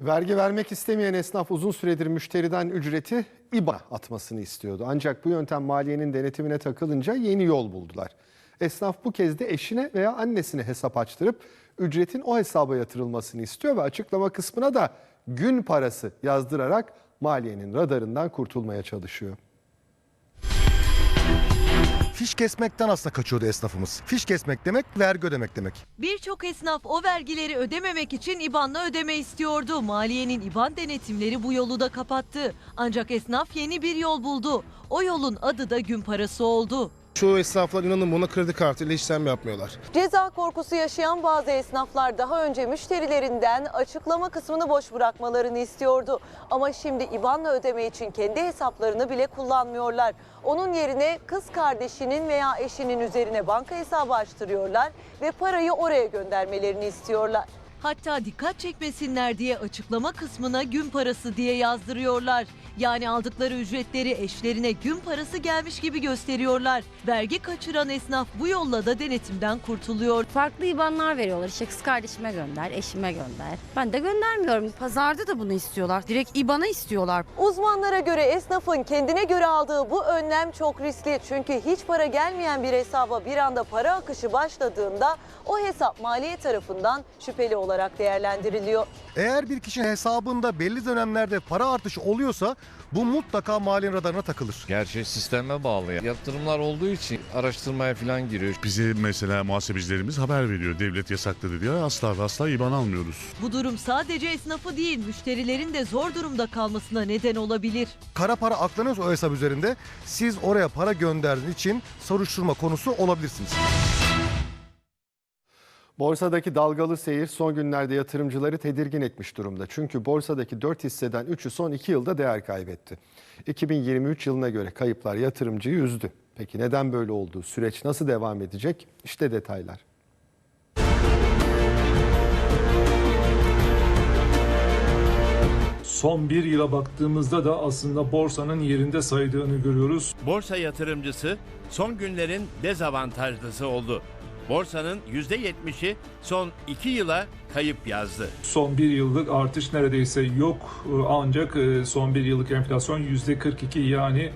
Vergi vermek istemeyen esnaf uzun süredir müşteriden ücreti İBA atmasını istiyordu. Ancak bu yöntem maliyenin denetimine takılınca yeni yol buldular. Esnaf bu kez de eşine veya annesine hesap açtırıp ücretin o hesaba yatırılmasını istiyor ve açıklama kısmına da gün parası yazdırarak maliyenin radarından kurtulmaya çalışıyor. Fiş kesmekten aslında kaçıyordu esnafımız. Fiş kesmek demek vergi ödemek demek. Birçok esnaf o vergileri ödememek için IBAN'la ödeme istiyordu. Maliyenin IBAN denetimleri bu yolu da kapattı. Ancak esnaf yeni bir yol buldu. O yolun adı da gün parası oldu. Çoğu esnaflar inanın buna kredi kartıyla işlem yapmıyorlar. Ceza korkusu yaşayan bazı esnaflar daha önce müşterilerinden açıklama kısmını boş bırakmalarını istiyordu. Ama şimdi IBAN'la ödeme için kendi hesaplarını bile kullanmıyorlar. Onun yerine kız kardeşinin veya eşinin üzerine banka hesabı açtırıyorlar ve parayı oraya göndermelerini istiyorlar. Hatta dikkat çekmesinler diye açıklama kısmına gün parası diye yazdırıyorlar. Yani aldıkları ücretleri eşlerine gün parası gelmiş gibi gösteriyorlar. Vergi kaçıran esnaf bu yolla da denetimden kurtuluyor. Farklı IBAN'lar veriyorlar. İşte kız kardeşime gönder, eşime gönder. Ben de göndermiyorum. Pazarda da bunu istiyorlar. Direkt IBAN'a istiyorlar. Uzmanlara göre esnafın kendine göre aldığı bu önlem çok riskli. Çünkü hiç para gelmeyen bir hesaba bir anda para akışı başladığında o hesap maliye tarafından şüpheli olarak değerlendiriliyor. Eğer bir kişinin hesabında belli dönemlerde para artışı oluyorsa bu mutlaka maliyenin radarına takılır. Gerçi sisteme bağlı. Yatırımlar olduğu için araştırmaya falan giriyor. Bize mesela muhasebecilerimiz haber veriyor. Devlet yasakladı diyor. Asla ve asla IBAN almıyoruz. Bu durum sadece esnafı değil müşterilerin de zor durumda kalmasına neden olabilir. Kara para aklanıyorsa o hesap üzerinde siz oraya para gönderdiğiniz için soruşturma konusu olabilirsiniz. Borsadaki dalgalı seyir son günlerde yatırımcıları tedirgin etmiş durumda. Çünkü borsadaki 4 hisseden 3'ü son 2 yılda değer kaybetti. 2023 yılına göre kayıplar yatırımcıyı üzdü. Peki neden böyle oldu? Süreç nasıl devam edecek? İşte detaylar. Son bir yıla baktığımızda da aslında borsanın yerinde saydığını görüyoruz. Borsa yatırımcısı son günlerin dezavantajlısı oldu. Borsanın %70'i son 2 yıla kayıp yazdı. Son bir yıllık artış neredeyse yok Ee, ancak e, son bir yıllık enflasyon %42 yani